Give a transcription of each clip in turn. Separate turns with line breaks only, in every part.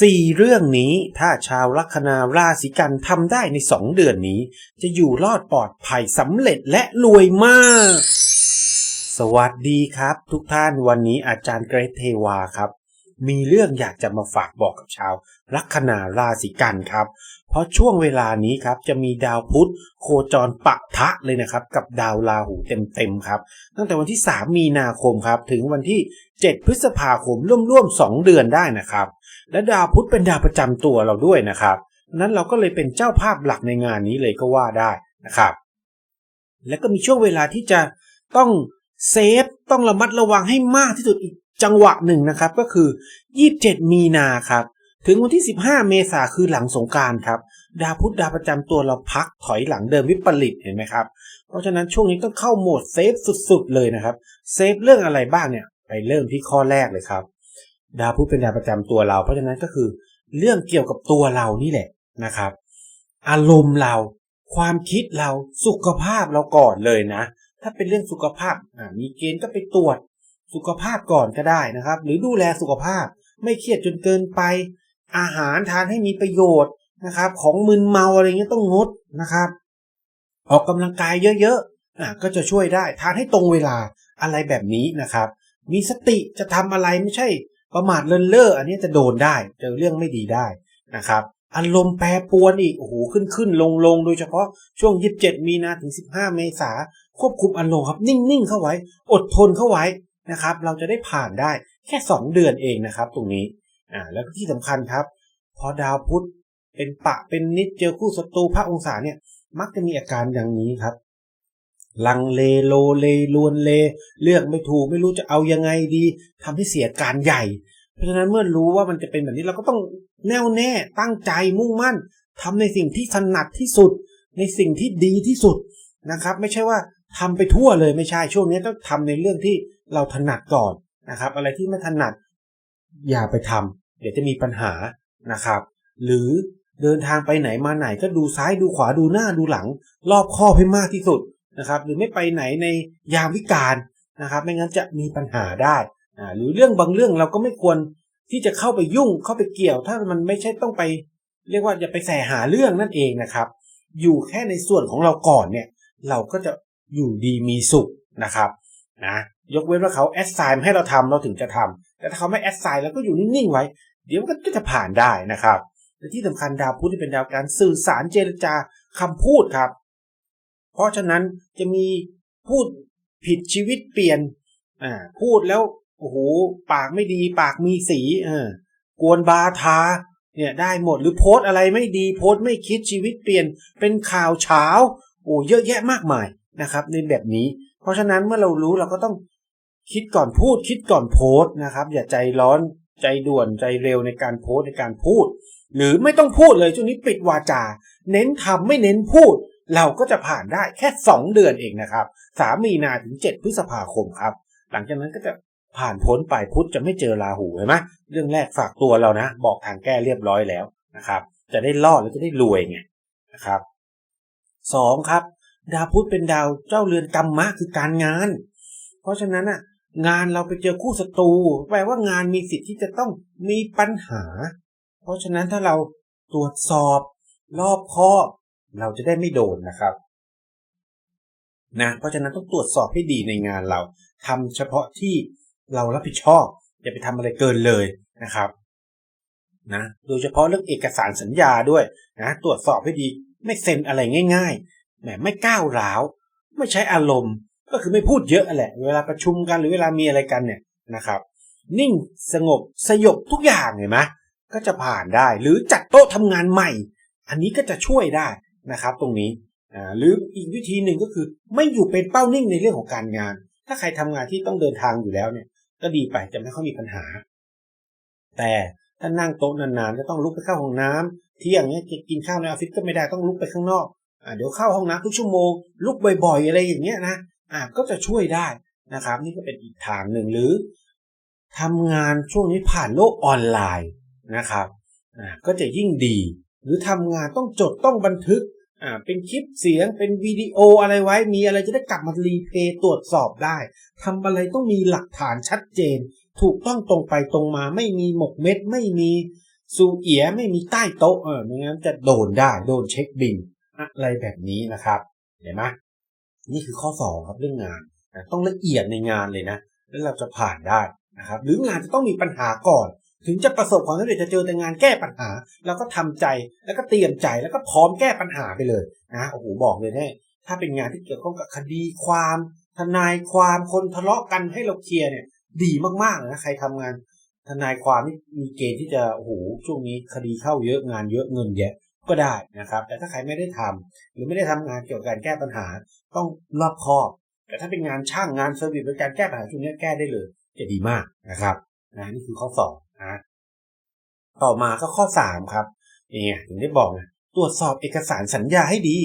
สี่เรื่องนี้ถ้าชาวลัคนาราศีกันทำได้ในสองเดือนนี้ จะอยู่รอดปลอดภัยสำเร็จและรวยมาก สวัสดีครับ ทุกท่านวันนี้อาจารย์เกรทเทวาครับ มีเรื่องอยากจะมาฝากบอกกับชาวลัคนาราศีกันครับ เพราะช่วงเวลานี้ครับจะมีดาวพุธโคจรปะทะเลยนะครับ กับดาวราหูเต็มๆครับ ตั้งแต่วันที่ 3 มีนาคมครับ ถึงวันที่ 7 พฤษภาคมร่วมๆ 2 เดือนได้นะครับ และดาวพุธเป็นดาวประจำตัวเราด้วยนะครับนั้นเราก็เลยเป็นเจ้าภาพหลักในงานนี้เลยก็ว่าได้นะครับ และก็มีช่วงเวลาที่จะต้องเซฟต้องระมัดระวังให้มากที่สุดอีกจังหวะหนึ่งนะครับ ก็คือ 27 มีนาครับ ถึงวันที่ 15 เมษาคือหลังสงการครับ ดาวพุธดาวประจำตัวเราพักถอยหลังเดิมวิปริตเห็นไหมครับ เพราะฉะนั้นช่วงนี้ต้องเข้าโหมดเซฟสุดๆเลยนะครับ เซฟเรื่องอะไรบ้างเนี่ย ไปเริ่มที่ข้อแรกเลยครับ ดาวพุธเป็นดาวประจำตัวเรา เพราะฉะนั้นก็คือเรื่องเกี่ยวกับตัวเรานี่แหละนะครับ อารมณ์เรา ความคิดเราสุขภาพเราก่อนเลยนะ ถ้าเป็นเรื่องสุขภาพมีเกณฑ์ก็ไปตรวจสุขภาพก่อนก็ได้นะครับ หรือดูแลสุขภาพไม่เครียดจนเกินไป อาหารทานให้มีประโยชน์นะครับ ของมึนเมาอะไรเงี้ยต้องงดนะครับ ออกกำลังกายเยอะๆอะก็จะช่วยได้ทานให้ตรงเวลาอะไรแบบนี้นะครับ มีสติจะทำอะไรไม่ใช่ ประมาทเลินเล่ออันนี้จะโดนได้เจอเรื่องไม่ดีได้นะครับอารมณ์แปรปรวนอีกโอ้โหขึ้นขึ้นลงลงโดยเฉพาะช่วง 27 มีนาถึง 15 เมษาควบคุมอารมณ์ครับนิ่งๆเข้าไว้ อดทนเข้าไว้นะครับ เราจะได้ผ่านได้แค่ 2 เดือนเองนะครับ ตรงนี้ อ่าแล้วก็ที่สำคัญครับ พอดาวพุธเป็นปะเป็นนิดเจอคู่ศัตรูพระองศาเนี่ย มักจะมีอาการอย่างนี้ครับ ลังเลโลเลลวนเล เลือกไม่ถูกไม่รู้จะเอายังไงดีทำให้เสียการใหญ่ เพราะฉะนั้นเมื่อรู้ว่ามันจะเป็นแบบนี้เราก็ต้องแน่วแน่ตั้งใจมุ่งมั่นทำในสิ่งที่ถนัดที่สุด ในสิ่งที่ดีที่สุดนะครับ ไม่ใช่ว่าทำไปทั่วเลยไม่ใช่ช่วงนี้ต้องทำในเรื่องที่เราถนัดก่อนนะครับ อะไรที่ไม่ถนัด อย่าไปทำเดี๋ยวจะมีปัญหานะครับ หรือเดินทางไปไหนมาไหนก็ดูซ้ายดูขวาดูหน้าดูหลัง รอบคอบให้มากที่สุดนะครับ หรือไม่ไปไหนในยามวิกาลนะครับ ไม่งั้นจะมีปัญหาได้อ่าหรือเรื่องบางเรื่องเราก็ไม่ควรที่จะเข้าไปยุ่งเข้าไปเกี่ยว ถ้ามันไม่ใช่ต้องไป เรียกว่าอย่าไปแสหาเรื่องนั่นเองนะครับ อยู่แค่ในส่วนของเราก่อนเนี่ย เราก็จะอยู่ดีมีสุขนะครับนะยกเว้นว่าเขาแอดไซน์ให้เราทำเราถึงจะทำ แต่ถ้าเขาไม่แอดไซน์เราก็อยู่นิ่งๆไว้ เดี๋ยวมันก็จะผ่านได้นะครับและที่สำคัญดาวพุธที่เป็นดาวการสื่อสารเจรจาคำพูดครับ เพราะฉะนั้นจะมีพูดผิดชีวิตเปลี่ยนอ่าพูดแล้วโอ้โหปากไม่ดีปากมีสีเออกวนบาทาเนี่ยได้หมดหรือโพสอะไรไม่ดีโพสไม่คิดชีวิตเปลี่ยนเป็นข่าวเช้าโอ้เยอะแยะมากมายนะครับในแบบนี้ เพราะฉะนั้นเมื่อเรารู้เราก็ต้อง คิดก่อนพูด คิดก่อนโพสนะครับ อย่าใจร้อนใจด่วนใจเร็วในการโพสในการพูด หรือไม่ต้องพูดเลยช่วงนี้ปิดวาจา เน้นทำไม่เน้นพูด เราก็จะผ่านได้แค่ 2 เดือนเองนะครับสามีนาถึง 7 พฤษภาคมครับ หลังจากนั้นก็จะผ่านพ้นไปพุธจะไม่เจอราหูเห็นไหมเรื่องแรกฝากตัวเรานะ บอกทางแก้เรียบร้อยแล้วนะครับ จะได้รอดแล้วจะได้รวยไงนะครับสองครับ ดาวพุธเป็นดาวเจ้าเรือนกรรมะคือการงาน เพราะฉะนั้นอะ งานเราไปเจอคู่ศัตรูแปลว่างานมีสิทธิ์ที่จะต้องมีปัญหา เพราะฉะนั้นถ้าเราตรวจสอบรอบคอบเราจะได้ไม่โดนนะครับนะเพราะฉะนั้นต้องตรวจสอบให้ดีในงานเราทำเฉพาะที่เรารับผิดชอบอย่าไปทำอะไรเกินเลยนะครับนะโดยเฉพาะเรื่องเอกสารสัญญาด้วยนะตรวจสอบให้ดีไม่เซ็นอะไรง่าย ๆแหมไม่ก้าวร้าว ไม่ใช้อารมณ์ ก็คือไม่พูดเยอะแหละ เวลาประชุมกันหรือเวลามีอะไรกันเนี่ยนะครับ นิ่งสงบสยบทุกอย่างเห็นไหมก็จะผ่านได้ หรือจัดโต๊ะทำงานใหม่ อันนี้ก็จะช่วยได้นะครับ ตรงนี้อ่าหรืออีกวิธีหนึ่งก็คือ ไม่อยู่เป็นเป้านิ่งในเรื่องของการงาน ถ้าใครทำงานที่ต้องเดินทางอยู่แล้วเนี่ย ก็ดีไปจะไม่ค่อยมีปัญหา แต่ถ้านั่งโต๊ะนานๆก็ต้องลุกไปเข้าห้องน้ำเที่ยงเนี้ยกินข้าวในออฟฟิศก็ไม่ได้ต้องลุกไปข้างนอกอ่าเดี๋ยวเข้าห้องน้ำทุกชั่วโมงลุกบ่อยๆ อะไรอย่างเงี้ยนะ อ่าก็จะช่วยได้นะครับ นี่ก็เป็นอีกทางหนึ่งหรือทำงานช่วงนี้ผ่านโลกออนไลน์นะครับอ่าก็จะยิ่งดี หรือทำงานต้องจดต้องบันทึกอ่าเป็นคลิปเสียงเป็นวิดีโออะไรไว้มีอะไรจะได้กลับมารีเพย์ตรวจสอบได้ทำอะไรต้องมีหลักฐานชัดเจน ถูกต้องตรงไปตรงมาไม่มีหมกเม็ด ไม่มีซูเอียไม่มีใต้โต๊ะเออไม่งั้นจะโดนได้โดนเช็คบินอะไรแบบนี้นะครับ เห็นไหม นี่คือข้อสองครับเรื่องงานนะต้องละเอียดในงานเลยนะ แล้วเราจะผ่านได้นะครับหรืองานจะต้องมีปัญหาก่อน ถึงจะประสบความสำเร็จจะเจอแต่งานแก้ปัญหาเราก็ทำใจแล้วก็เตรียมใจแล้วก็พร้อมแก้ปัญหาไปเลยนะโอ้โหบอกเลยนะถ้าเป็นงานที่เกี่ยวข้องกับคดีความ ทนายความคนทะเลาะกันให้เราเคลียร์เนี่ย ดีมากๆนะใครทำงาน ทนายความนี่มีเกณฑ์ที่จะโอ้โหช่วงนี้คดีเข้าเยอะงานเยอะเงินแยะก็ได้นะครับ แต่ถ้าใครไม่ได้ทำหรือไม่ได้ทำงานเกี่ยวกับการแก้ปัญหา ต้องรอบคอบแต่ถ้าเป็นงานช่างงานเซอร์วิสเป็นการแก้ปัญหาช่วงนี้แก้ได้เลย จะดีมากนะครับนะนี่คือข้อสองนะต่อมาก็ข้อสามครับนี่ไงถึงได้บอกไงตรวจสอบเอกสารสัญญาให้ดี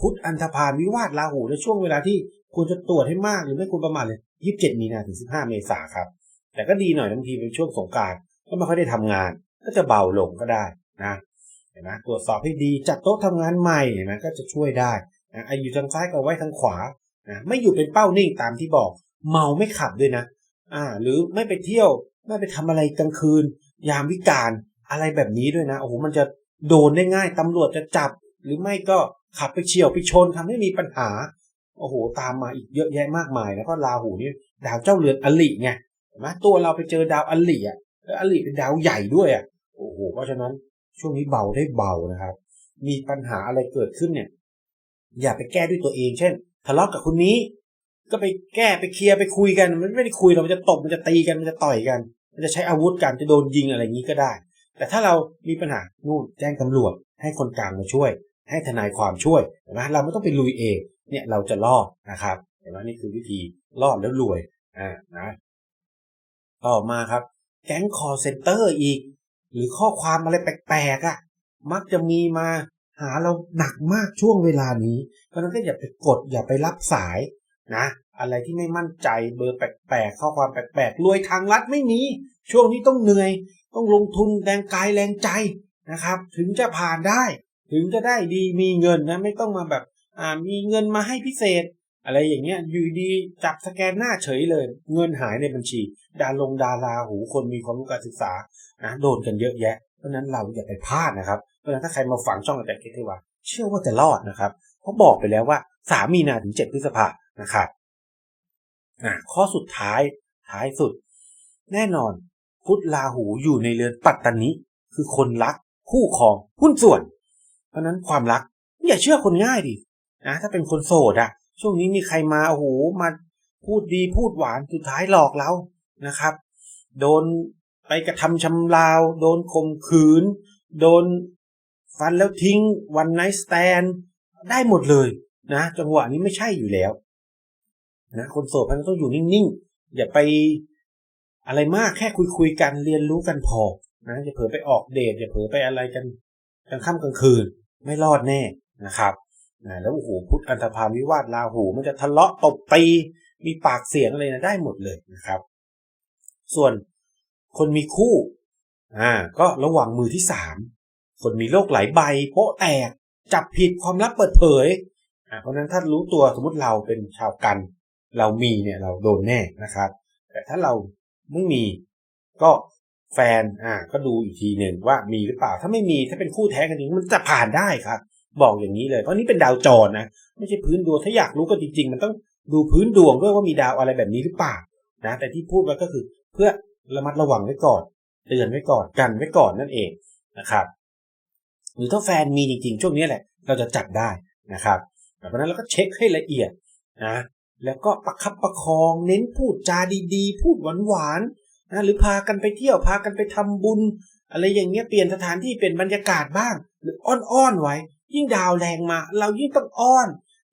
พุทธอันธพาลวิวาทลาหูในช่วงเวลาที่ควรจะตรวจให้มากหรือไม่ควรประมาณเลยยี่สิบเจ็ดมีนาถึงสิบห้าเมษาครับ แต่ก็ดีหน่อยบางทีเป็นช่วงสงการก็ไม่ค่อยได้ทำงาน ก็จะเบาลงก็ได้นะเห็นไหมตรวจสอบให้ดีจัดโต๊ะทำงานใหม่เห็นไหมก็จะช่วยได้ นะไอ้อยู่ทางซ้ายก็ไว้ทางขวานะไม่อยู่เป็นเป้านิ่งตามที่บอก เมาไม่ขับด้วยนะอ่า หรือไม่ไปเที่ยวไม่ไปทำอะไรกลางคืน ยามวิกาลอะไรแบบนี้ด้วยนะโอ้โหมันจะโดนได้ง่ายตำรวจจะจับ หรือไม่ก็ขับไปเฉียวไปชนทำให้มีปัญหาโอ้โหตามมาอีกเยอะแยะมากมายแล้วก็ราหูนี่ดาวเจ้าเรือนอลิไงเห็นไหมตัวเราไปเจอดาวอลิอะแล้วอลิเป็นดาวใหญ่ด้วยอะโอ้โหเพราะฉะนั้นช่วงนี้เบาได้เบานะครับ มีปัญหาอะไรเกิดขึ้นเนี่ย อย่าไปแก้ด้วยตัวเอง เช่น ทะเลาะกับคนนี้ ก็ไปแก้ไปเคลียร์ไปคุยกัน มันไม่ได้คุยเรามันจะตบมันจะตีกันมันจะต่อยกัน มันจะใช้อาวุธกันจะโดนยิงอะไรอย่างนี้ก็ได้ แต่ถ้าเรามีปัญหานู่นแจ้งตำรวจ ให้คนกลางมาช่วย ให้ทนายความช่วยเห็นไหมเราไม่ต้องไปลุยเองเนี่ยเราจะรอดนะครับเห็นไหมนี่คือวิธีรอดแล้วรวยอ่านะต่อมาครับ แก๊งคอเซ็นเตอร์อีก หรือข้อความอะไรแปลกๆอะ่ะ มักจะมีมา หาเราหนักมากช่วงเวลานี้ เพราะฉะนั้นก็อย่าไปกดอย่าไปรับสายนะ อะไรที่ไม่มั่นใจเบอร์แปลกๆข้อความแปลกๆรวยทางลัดไม่มี ช่วงนี้ต้องเหนื่อย ต้องลงทุนแรงกายแรงใจนะครับ ถึงจะผ่านได้ ถึงจะได้ดีมีเงินนะไม่ต้องมาแบบอ่ามีเงินมาให้พิเศษ อะไรอย่างเงี้ยอยู่ดีจับสแกนหน้าเฉยเลย เงินหายในบัญชี ดาลงดาราหูคนมีความรู้การศึกษานะโดนกันเยอะแยะ เพราะนั้นเราอย่าไปพลาดนะครับ เพราะฉะนั้นถ้าใครมาฝังช่องแต่คิดว่า เชื่อว่าจะรอดนะครับเพราะบอกไปแล้วว่าสามีนาถึงเจ็ดพฤษภานะครับข้อสุดท้ายท้ายสุด แน่นอน พุทธลาหูอยู่ในเรือนปัตตานิคือคนรัก คู่ครองหุ้นส่วน เพราะนั้นความรัก อย่าเชื่อคนง่ายดินะถ้าเป็นคนโสดอะช่วงนี้มีใครมาโอ้โหมาพูดดีพูดหวานสุดท้ายหลอกเรานะครับ โดนไปกระทำชำราว โดนข่มขืน โดน ฟันแล้วทิ้งวันไนท์สแตนได้หมดเลยนะ จังหวะนี้ไม่ใช่อยู่แล้วนะคนโสดมันต้องอยู่นิ่งๆ อย่าไปอะไรมากแค่คุยคุยกันเรียนรู้กันพอนะอย่าเผลอไปออกเดทอย่าเผลอไปอะไรกันกลางค่ำกลางคืน ไม่รอดแน่นะครับนะแล้วโอ้โหพุทธอันธพาลวิวาทลาหูมันจะทะเลาะตบตีมีปากเสียงอะไรนะได้หมดเลยนะครับ ส่วนคนมีคู่อ่าก็ระว่างมือที่สาม คนมีโรคหลายใบโป๊ะแตก จับผิดความลับเปิดเผยอ่าเพราะนั้นถ้ารู้ตัวสมมติเราเป็นชาวกัน เรามีเนี่ยเราโดนแน่นะครับ แต่ถ้าเราไม่มีก็แฟนอ่าก็ดูอีกทีหนึ่งว่ามีหรือเปล่า ถ้าไม่มีถ้าเป็นคู่แท้กันจริงมันจะผ่านได้ครับ บอกอย่างนี้เลย เพราะนี่เป็นดาวจรนะ ไม่ใช่พื้นดวงถ้าอยากรู้ก็จริง ๆ มันต้องดูพื้นดวงด้วยว่ามีดาวอะไรแบบนี้หรือเปล่านะแต่ที่พูดไปก็คือเพื่อระมัดระวังไว้ก่อนเตือนไว้ก่อนกันไว้ก่อนนั่นเองนะครับ หรือถ้าแฟนมีจริงๆ ช่วงนี้แหละ เราจะจัดได้นะครับเพราะนั้นเราก็เช็คให้ละเอียดนะแล้วก็ประคับประคองเน้นพูดจาดีๆ พูดหวานๆนะหรือพากันไปเที่ยวพากันไปทำบุญ อะไรอย่างเงี้ยเปลี่ยนสถานที่เปลี่ยนบรรยากาศบ้าง หรืออ้อนๆไว้ ยิ่งดาวแรงมา เรายิ่งต้องอ้อน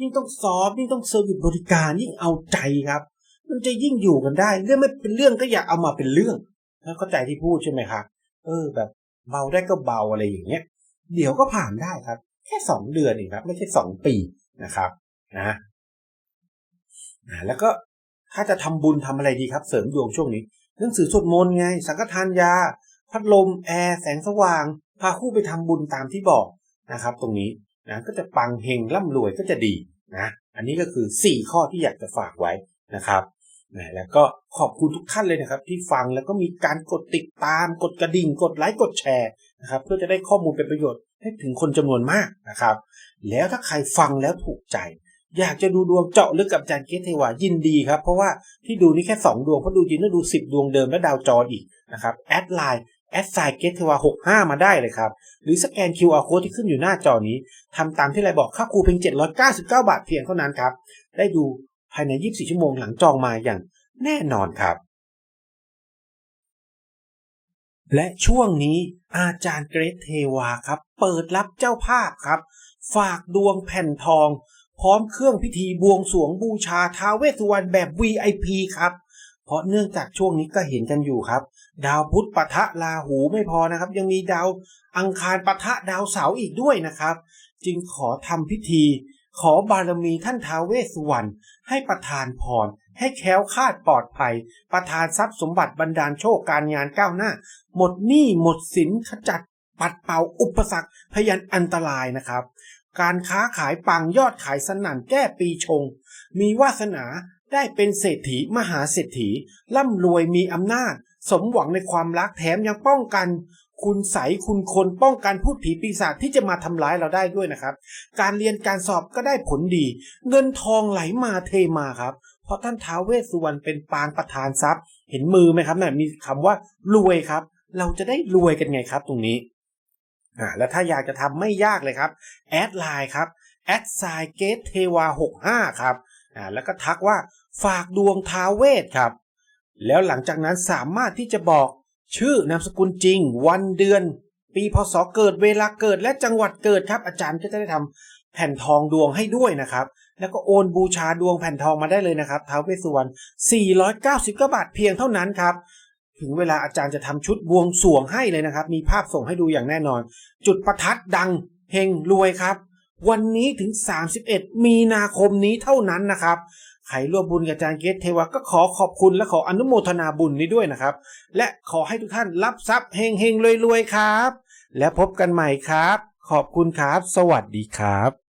ยิ่งต้องซอฟยิ่งต้องเซอร์วิสบริการยิ่งเอาใจครับ มันจะยิ่งอยู่กันได้ เรื่องไม่เป็นเรื่องก็อย่าเอามาเป็นเรื่องแล้วเข้าใจที่พูดใช่ไหมครับเออแบบเบาได้ก็เบาอะไรอย่างเงี้ย เดี๋ยวก็ผ่านได้ครับ แค่สองเดือนเองครับ ไม่ใช่สองปีนะครับนะอ่าแล้วก็ถ้าจะทำบุญทำอะไรดีครับ เสริมดวงช่วงนี้หนังสือสวดมนต์ไง สังฆทานยา พัดลมแอร์แสงสว่าง พาคู่ไปทำบุญตามที่บอกนะครับ ตรงนี้นะก็จะปังเฮงร่ำรวยก็จะดีนะอันนี้ก็คือ 4 ข้อที่อยากจะฝากไว้นะครับนะแล้วก็ขอบคุณทุกท่านเลยนะครับ ที่ฟังแล้วก็มีการกดติดตามกดกระดิ่ง กดไลค์กดแชร์ นะครับเพื่อจะได้ข้อมูลเป็นประโยชน์ให้ถึงคนจำนวนมากนะครับ แล้วถ้าใครฟังแล้วถูกใจ อยากจะดูดวงเจาะลึกกับอาจารย์เกตเทวายินดีครับ เพราะว่าที่ดูนี่แค่ 2 ดวงเพราะดูจริงต้องดู 10 ดวงเดิมและดาวจรอีกนะครับแอดไลน์แอดไซเกตเทวา65 มาได้เลยครับ หรือสแกน QR code ที่ขึ้นอยู่หน้าจอนี้ทำตามที่ไรบอกค่าครูเพียง 799 บาทเพียงเท่านั้นครับ ได้ดูภายใน 24 ชั่วโมงหลังจองมาอย่างแน่นอนครับ และช่วงนี้อาจารย์เกรทเทวาครับ เปิดรับเจ้าภาพครับ ฝากดวงแผ่นทอง พร้อมเครื่องพิธีบวงสวงบูชาท้าเวสสุวรรณแบบ VIP ครับ เพราะเนื่องจากช่วงนี้ก็เห็นกันอยู่ครับ ดาวพุธปะทะราหูไม่พอนะครับ ยังมีดาวอังคารปะทะดาวเสาร์อีกด้วยนะครับ จึงขอทำพิธี ขอบารมีท่านท้าเวสสุวรรณให้ประทานพร ให้แคล้วคาดปลอดภัย ประทานทรัพย์สมบัติบรรดาลโชคการงานก้าวหน้า หมดหนี้หมดสินขจัดปัดเป่าอุปสรรคพยันอันตรายนะครับ การค้าขายปังยอดขายสนั่นแก้ปีชง มีวาสนาได้เป็นเศรษฐีมหาเศรษฐี ร่ำรวยมีอำนาจ สมหวังในความรักแถมยังป้องกัน คุณใสคุณคนป้องกันพูดผีปีศาจที่จะมาทำร้ายเราได้ด้วยนะครับ การเรียนการสอบก็ได้ผลดี เงินทองไหลมาเทมาครับ เพราะท่านท้าวเวสสุวรรณเป็นปางประธานทรัพย์ เห็นมือไหมครับน่ะมีคำว่ารวยครับ เราจะได้รวยกันไงครับตรงนี้อ่าแล้วถ้าอยากจะทำไม่ยากเลยครับแอดไลน์ครับแอดไซเกตเทวา65ครับอ่าแล้วก็ทักว่าฝากดวงท้าวเวสครับ แล้วหลังจากนั้นสามารถที่จะบอกชื่อนามสกุลจริง วันเดือน ปีพศเกิดเวลาเกิดและจังหวัดเกิดครับ อาจารย์ก็จะได้ทำแผ่นทองดวงให้ด้วยนะครับ แล้วก็โอนบูชาดวงแผ่นทองมาได้เลยนะครับท้าวเวสสุวรรณ499 บาทเพียงเท่านั้นครับ ถึงเวลาอาจารย์จะทำชุดบวงสวงให้เลยนะครับ มีภาพส่งให้ดูอย่างแน่นอน จุดประทัดดังเฮงรวยครับ วันนี้ถึง 31 มีนาคมนี้เท่านั้นนะครับใครร่วมบุญกับอาจารย์เกตเทวะก็ขอขอบคุณและขออนุโมทนาบุญนี้ด้วยนะครับ และขอให้ทุกท่านรับทรัพย์เฮงเฮงรวยรวยครับ และพบกันใหม่ครับ ขอบคุณครับ สวัสดีครับ